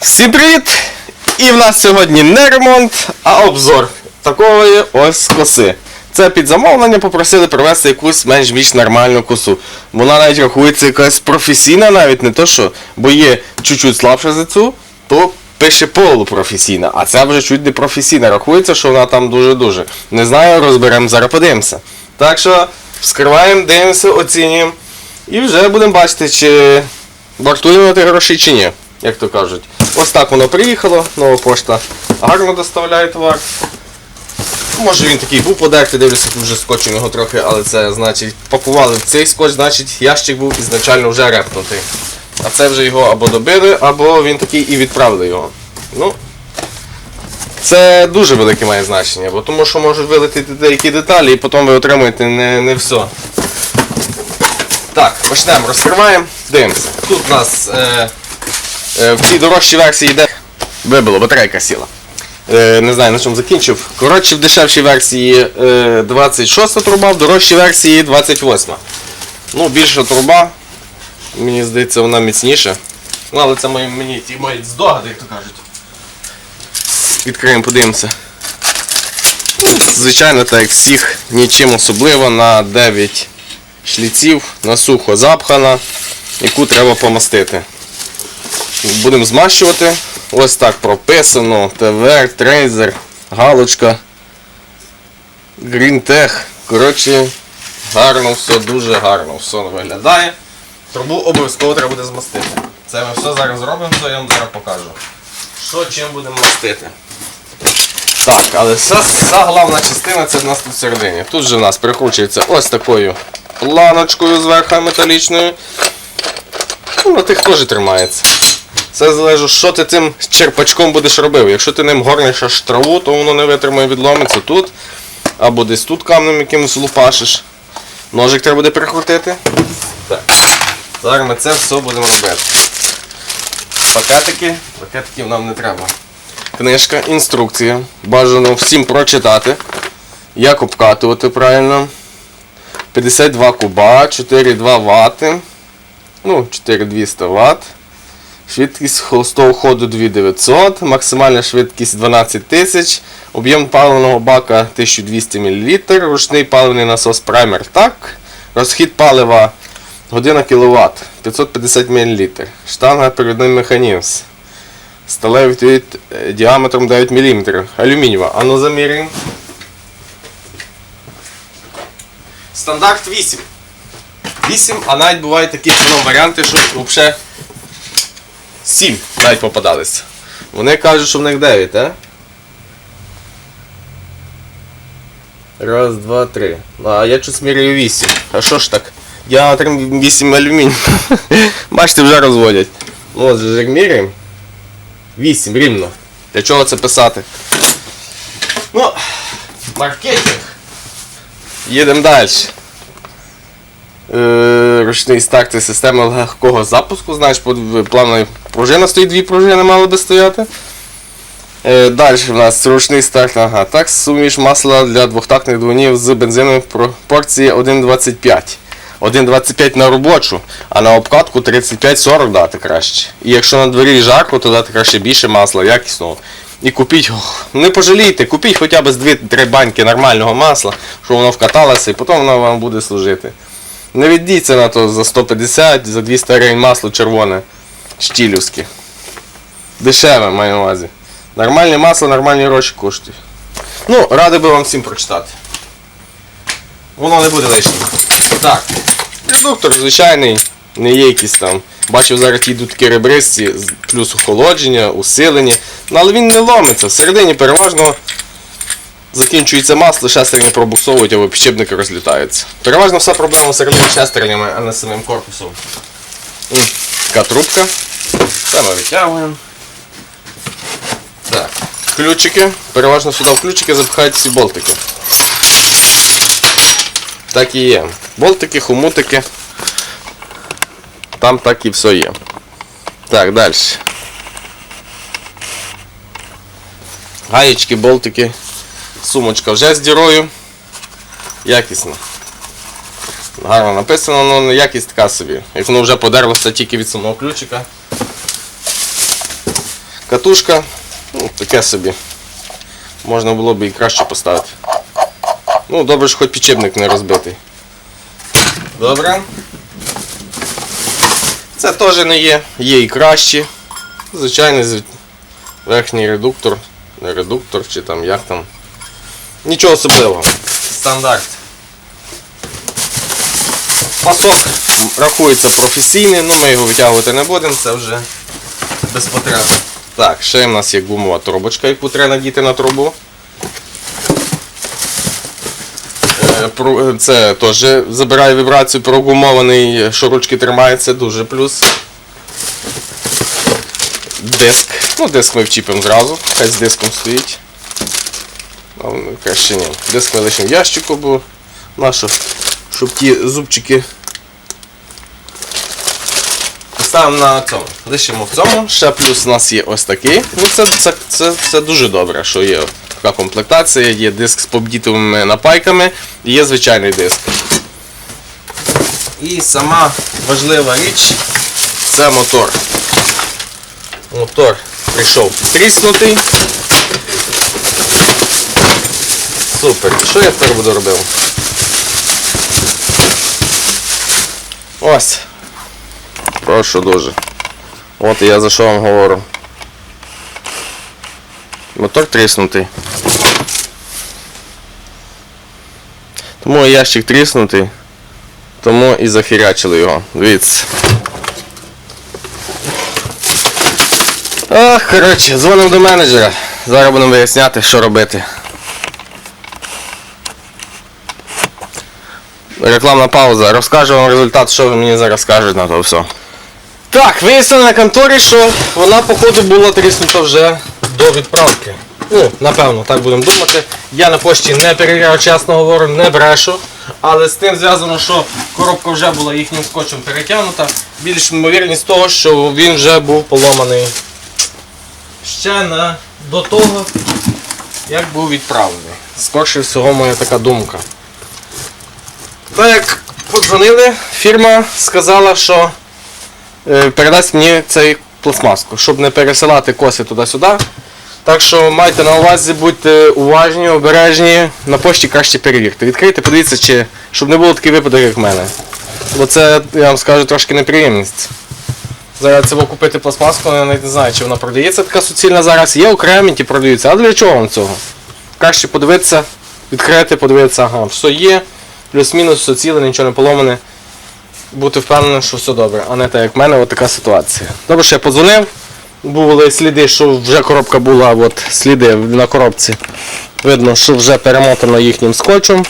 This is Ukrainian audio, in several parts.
Всім привіт! І в нас сьогодні не ремонт, а обзор такої ось коси. Це під замовлення попросили привезти якусь менш-більш нормальну косу. Вона навіть рахується якась професійна, навіть не то що, бо є чуть-чуть слабша за цю, то пише полупрофесійна, а ця вже чуть не професійна. Рахується, що вона там дуже-дуже. Не знаю, розберемо, зараз подивимося. Так що вскриваємо, дивимося, оцінюємо. І вже будемо бачити, чи вартує воно тих грошей чи ні, як то кажуть. Ось так воно приїхало, нова пошта гарно доставляє товар. Може він такий був подертий, дивлюся, тут вже скотчем його трохи, але це значить пакували в цей скотч, значить ящик був ізначально вже репнутий. А це вже його або добили, або він такий і відправили його. Ну, це дуже велике має значення, бо тому що можуть вилетіти деякі деталі і потім ви отримуєте не, не все. Так, почнемо, розкриваємо, дивимося. Тут у нас е, в цій дорожчій версії йде. Вибило, батарейка сіла. Е, не знаю на чому закінчив. Коротше, в дешевшій версії е, 26 труба, в дорожчій версії 28. Ну, більша труба. Мені здається, вона міцніша. Ну, але це мої, мені ті мої здогади, як то кажуть. Відкриємо, подивимося. Звичайно, так як всіх, нічим особливо на 9 шліців, на сухо запхана, яку треба помастити. Будемо змащувати. Ось так прописано. ТВР, трейзер, галочка, Грінтех. Коротше, гарно все, дуже гарно все виглядає. Трубу обов'язково треба буде змастити. Це ми все зараз зробимо, то я вам зараз покажу. Що чим будемо мастити. Так, але вся, головна частина це в нас тут всередині. Тут же в нас прикручується ось такою планочкою зверху металічною. Ну, на тих теж тримається. Це залежить, що ти цим черпачком будеш робив. Якщо ти ним горниш траву, то воно не витримає відломиться тут. Або десь тут камнем якимось лупашиш. Ножик треба буде прикрутити. Так. Зараз ми це все будемо робити. Пакетики. Пакетиків нам не треба. Книжка, інструкція. Бажано всім прочитати. Як обкатувати правильно. 52 куба, 4,2 Вт. Ну, 4200 Вт. Швидкість холостого ходу 2900, максимальна швидкість 12 тисяч, об'єм паливного бака 1200 мл, ручний паливний насос праймер так, розхід палива година кВт 550 мл, штанга передній механізм, сталевий е, діаметром 9 мм, алюмінієва. А ну замірюємо. Стандарт 8. 8, а навіть бувають такі варіанти, що взагалі 7 навіть попадалися. Вони кажуть, що в них 9, а? Раз, два, три. Ну, А я щось міряю 8. А що ж так? Діаметром 8 алюміній. Бачите, вже розводять. Ну, от же міряємо. 8 рівно. Для чого це писати? Ну, маркетинг. Їдемо далі. Е, ручний старт це система легкого запуску. Знаєш, плавна пружина стоїть, дві пружини мали би стояти. Е, далі в нас ручний старт. Ага, так, суміш масла для двохтактних двигунів з бензином пропорції 1,25. 1,25 на робочу, а на обкатку 35-40 дати краще. І якщо на дворі жарко, то дати краще більше масла, якісного. І купіть, не пожалійте, купіть хоча б з 2-3 баньки нормального масла, щоб воно вкаталося, і потім воно вам буде служити. Не віддіться на то за 150, за 200 гривень масло червоне, щілівське. Дешеве маю на увазі. Нормальне масло, нормальні гроші коштують. Ну, радий би вам всім прочитати. Воно не буде лишнім. Так. Редуктор звичайний, не є якийсь там. Бачив, зараз йдуть такі ребристі, плюс охолодження, усилення. Ну, але він не ломиться. Всередині переважно закінчується масло, шестерні пробуксовують, або підшипники розлітаються. Переважно вся проблема з всередині шестернями, а не самим корпусом. М, Така трубка. Це ми витягуємо. Так. Ключики. Переважно сюди в ключики запихають всі болтики. Так і є. Болтики, хомутики. Там так і все є. Так, далі. Гаєчки, болтики. Сумочка вже з дірою. Якісно. Гарно написано, але якість така собі. Як воно вже подерлося тільки від самого ключика. Катушка, ну, таке собі. Можна було б і краще поставити. Ну, добре, що хоч підчепник не розбитий. Добре. Це теж не є. Є і кращі. Звичайний верхній редуктор. Не редуктор чи там як там. Нічого особливого. Стандарт. Пасок рахується професійний, але ми його витягувати не будемо, це вже без потреби. Так, ще в нас є гумова трубочка, яку треба надіти на трубу. Е, Це теж забирає вібрацію, прогумований, що ручки тримаються, дуже плюс. Диск. Ну, диск ми вчіпимо зразу, хай з диском стоїть. Краще ні. Лишимо в ящику, бо нащо, щоб ті зубчики Ставимо на цьому. Лишимо в цьому. Ще плюс у нас є ось такий. Ну це, це, це, це дуже добре, що є така комплектація, є диск з побдітовими напайками і є звичайний диск. І сама важлива річ це мотор. Мотор прийшов тріснутий. Супер. Що я тепер буду робити? Ось. Прошу дуже. От я за що вам говорю. Мотор тріснутий. Тому і ящик тріснутий. Тому і захирячили його. Дивіться. Ах, коротше, дзвонимо до менеджера. Зараз будемо виясняти, що робити. Рекламна пауза. Розкажу вам результат, що ви мені зараз скажете на то все. Так, вияснили на конторі, що вона, походу, була тріснута вже до відправки. Ну, напевно, так будемо думати. Я на пошті не перевіряв, чесно говорю, не брешу. Але з тим зв'язано, що коробка вже була їхнім скотчем перетягнута. Більш ймовірність того, що він вже був поломаний ще на, до того, як був відправлений. Скорше всього, моя така думка. Так як подзвонили, фірма сказала, що е, передасть мені цей пластмаску, щоб не пересилати коси туди-сюди. Так що майте на увазі, будьте уважні, обережні, на пошті краще перевірте. Відкрийте, подивіться, чи, щоб не було такий випадок, як в мене. Бо це, я вам скажу, трошки неприємність. Зараз це купити пластмаску, я навіть не знаю, чи вона продається така суцільна зараз. Є окремі, ті продаються. А для чого вам цього? Краще подивитися, відкрити, подивитися, ага, все є, плюс-мінус, все ціле, нічого не поломане бути впевненим, що все добре, а не так як в мене от така ситуація. Добре, що я подзвонив. Були сліди, що вже коробка була, от сліди на коробці. Видно, що вже перемотано їхнім скотчем.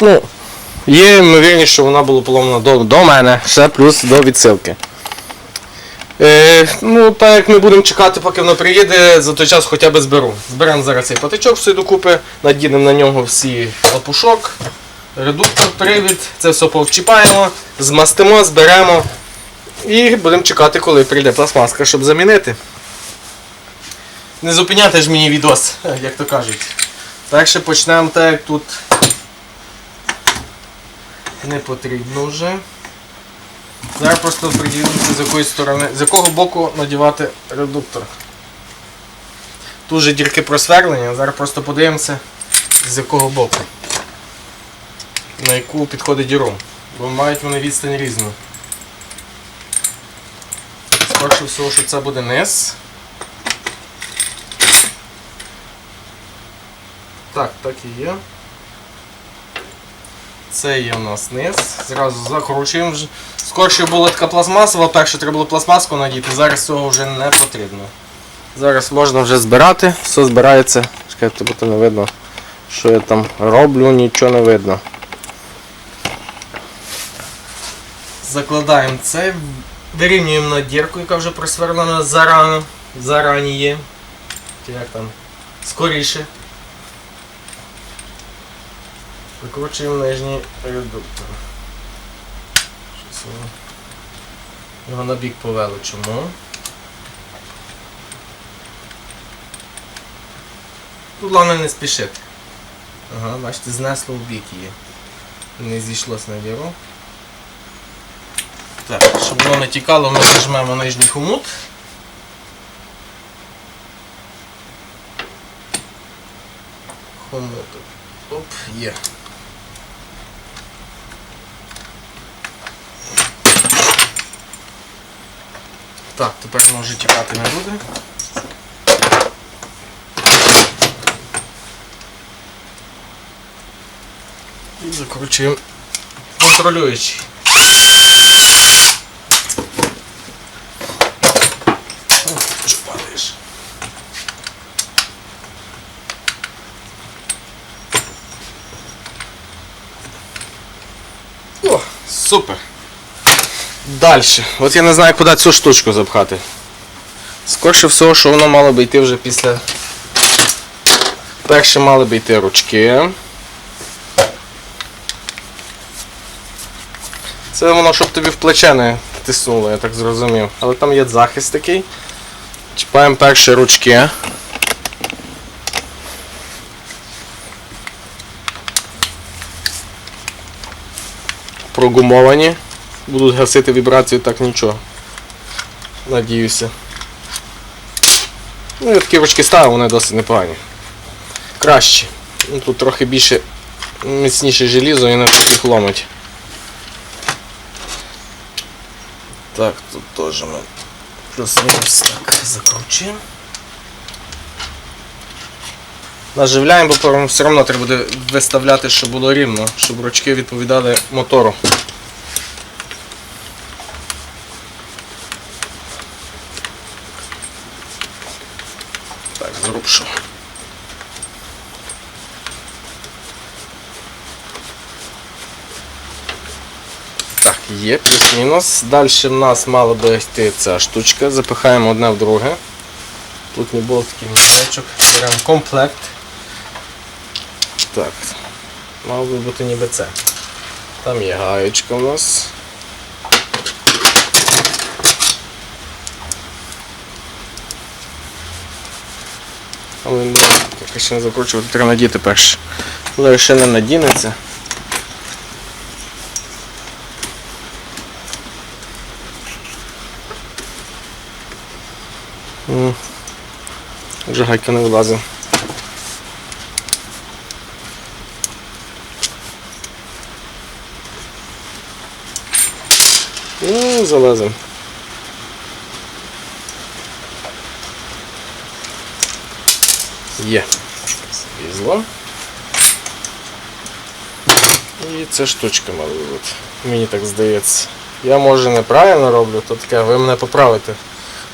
Ну, є ймовірність, що вона була поломана до, до мене, ще плюс до відсилки. Е, ну, так як ми будемо чекати, поки воно приїде, за той час хоча б зберу. Зберемо зараз цей патичок все докупи, надінемо на нього всі лапушок, редуктор, привід, це все повчіпаємо, змастимо, зберемо і будемо чекати, коли прийде пластмаска, щоб замінити. Не зупиняти ж мені відос, як то кажуть. Так що почнемо так, як тут не потрібно вже. Зараз просто приділимося з якої сторони, з якого боку надівати редуктор. Тут же дірки просверлення, зараз просто подивимося з якого боку. На яку підходить діру. Бо мають вони відстань різну. Скорше всього, що це буде низ. Так, так і є. Це є у нас низ. Зразу закручуємо. вже. Скорше була така пластмасова, перше треба було пластмаску надіти, зараз цього вже не потрібно. Зараз можна вже збирати, все збирається. Чекайте, бо не видно, що я там роблю, нічого не видно. Закладаємо це, вирівнюємо на дірку, яка вже просверлена зарано, зарані є. Чи Як там? Скоріше. Викручуємо нижній редуктор. Його на бік повело. Чому? Тут головне не спішити. Ага, бачите, знесло в бік її. Не зійшлось на діру. Так, Щоб воно не тікало, ми зажмемо нижній хомут. Хомут. Оп, є. Так, тепер воно вже тікати не буде. І закручуємо контролюючий. Супер. Далі. От я не знаю, куди цю штучку запхати. Скорше всього, що воно мало би йти вже після. Перше мали би йти ручки. Це воно, щоб тобі в плече не тиснуло, я так зрозумів. Але там є захист такий. Чіпаємо перші ручки. Прогумовані. Будуть гасити вібрацію так нічого. Надіюся. Ну і такі ручки ставив, вони досить непогані. Кращі. Ну, тут трохи більше міцніше желізо і не так їх ломить. Так, тут теж ми плюс-мінус так закручуємо. Наживляємо, бо все одно треба буде виставляти, щоб було рівно, щоб ручки відповідали мотору. Так, зрубшу. Так, є, плюс-мінус. Далі в нас мала би йти ця штучка. Запихаємо одне в друге. Тут не був такий мішечок. Беремо комплект. Так. Мав би бути ніби це. Там є гаєчка у нас. Але ну, ще не закручувати, треба надіти перше. Але ще не надінеться. Вже гайка не вилазить. Залазимо. Є. Злізло. І ця штучка мала бути. Мені так здається. Я може неправильно роблю, то таке, ви мене поправите.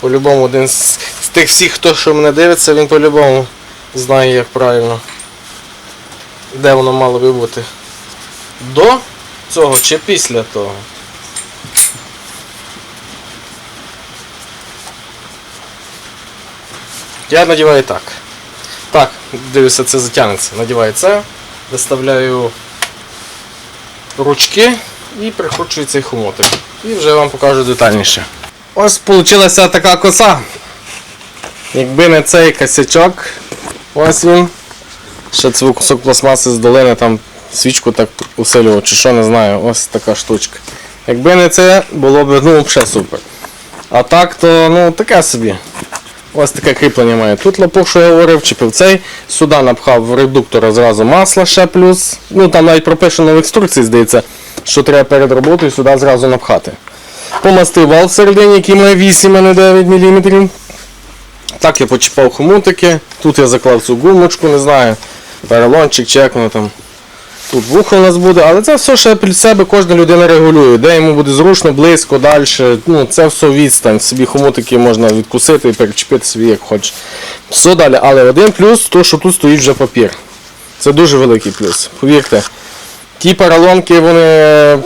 По-любому один з тих всіх, хто що мене дивиться, він по-любому знає, як правильно. Де воно мало би бути. До цього чи після того? Я надіваю так. Так, дивлюся, це затягнеться. Надіваю це, виставляю ручки і прикручую цей хомотик. І вже вам покажу детальніше. Ось вийшла така коса. Якби не цей косячок, ось він. Ще цей кусок пластмаси з долини, там свічку так усилював, чи що не знаю, ось така штучка. Якби не це, було б ну, взагалі супер. А так то ну таке собі. Ось таке кріплення має. Тут лопух, що я говорив, чіпив цей, сюди напхав в редуктора зразу масла ще плюс. Ну там навіть прописано в інструкції, здається, що треба перед роботою сюди зразу напхати. Помастив вал всередині, який має 8, а не 9 мм. Так я почіпав хомутики. Тут я заклав цю гумочку, не знаю, перелончик воно там. Тут вухо у нас буде, але це все ще під себе кожна людина регулює, де йому буде зручно, близько, далі. Ну, це все відстань. Собі хомутики можна відкусити і перечепити собі як хочеш. Все далі. Але один плюс, то що тут стоїть вже папір. Це дуже великий плюс. Повірте. Ті паралонки, вони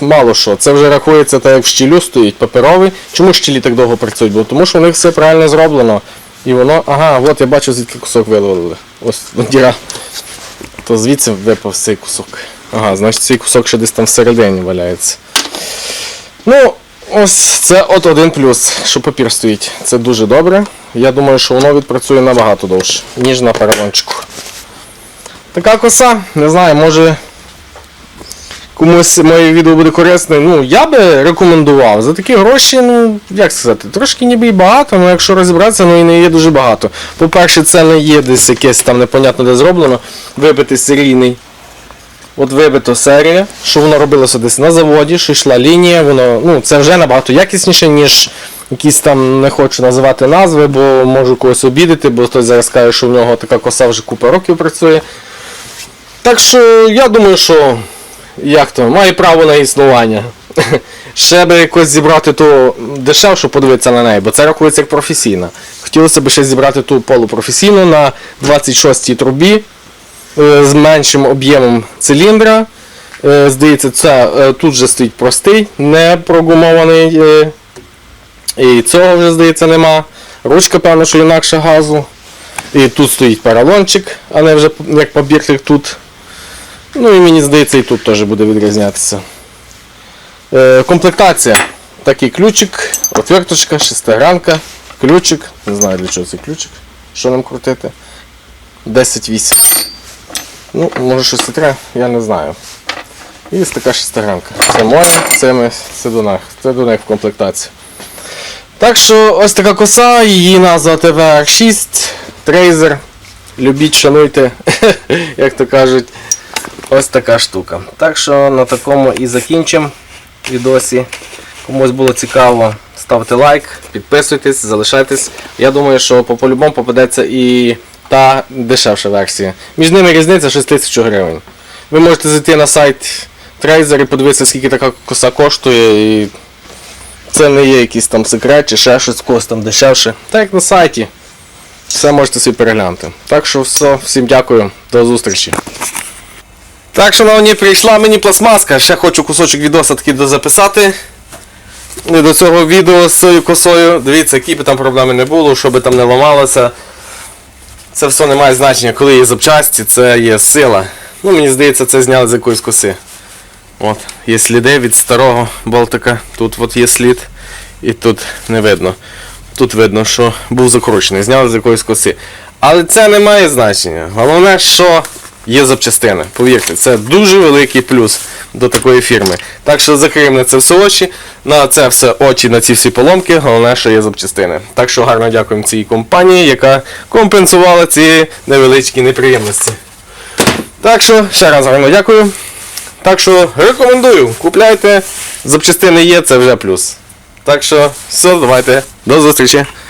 мало що. Це вже рахується так, як в щілю стоїть паперовий. Чому щілі так довго працюють? Бо тому що у них все правильно зроблено. І воно. Ага, от я бачу, звідки кусок виловили. Ось діра. То звідси випав цей кусок. Ага, значить цей кусок ще десь там всередині валяється. Ну, ось це от один плюс, що папір стоїть. Це дуже добре. Я думаю, що воно відпрацює набагато довше, ніж на паралончику. Така коса, не знаю, може комусь моє відео буде корисне, ну я би рекомендував. За такі гроші, ну як сказати, трошки ніби і багато, але якщо розібратися, ну і не є дуже багато. По-перше, це не є десь якесь там непонятно де зроблено. Вибити серійний. От вибито серія, що воно робилося десь на заводі, що йшла лінія, воно, ну це вже набагато якісніше, ніж якісь там не хочу називати назви, бо можу когось обідати, бо хтось зараз каже, що в нього така коса вже купа років працює. Так що я думаю, що як то, має право на існування. Ще би якось зібрати ту дешевшу, подивитися на неї, бо це рахується як професійна. Хотілося б ще зібрати ту полупрофесійну на 26-й трубі е, з меншим об'ємом циліндра. Е, Здається, це е, тут вже стоїть простий, не прогумований. І цього вже, здається, нема. Ручка, певно, що інакше газу. І тут стоїть поролончик, а не вже як побіг тут. Ну і мені здається, і тут теж буде відрізнятися. Е, комплектація. Такий ключик, отверточка, шестигранка, ключик. Не знаю для чого цей ключик. Що нам крутити. 10-8. Ну, може щось треба, я не знаю. І ось така шестигранка. Це моя, це, ми, це до них. Це до них в комплектації. Так що ось така коса, її назва ТВР6, трейзер. Любіть, шануйте, як то кажуть. Ось така штука. Так що на такому і закінчимо відосі. Комусь було цікаво, ставте лайк, підписуйтесь, залишайтесь. Я думаю, що по по-любому попадеться і та дешевша версія. Між ними різниця 6 тисяч гривень. Ви можете зайти на сайт Трейзер і подивитися, скільки така коса коштує. І це не є якийсь там секрет чи ще щось когось там дешевше. Так як на сайті. Все можете собі переглянути. Так що все, всім дякую, до зустрічі. Так, шановні, прийшла мені пластмаска. Ще хочу кусочок відоса таки дозаписати. І До цього відео з цією косою. Дивіться, які там проблеми не було, що би там не ламалося. Це все не має значення, коли є запчасті, це є сила. Ну, мені здається, це зняли з якоїсь коси. От, є сліди від старого болтика. Тут от є слід. І тут не видно. Тут видно, що був закручений, зняли з якоїсь коси. Але це не має значення. Головне, що є запчастини. Повірте, це дуже великий плюс до такої фірми. Так що закриємо на це все очі, на це все очі, на ці всі поломки, головне, що є запчастини. Так що гарно дякуємо цій компанії, яка компенсувала ці невеличкі неприємності. Так що, ще раз гарно дякую. Так що рекомендую, купляйте, запчастини є, це вже плюс. Так що, все, давайте, до зустрічі.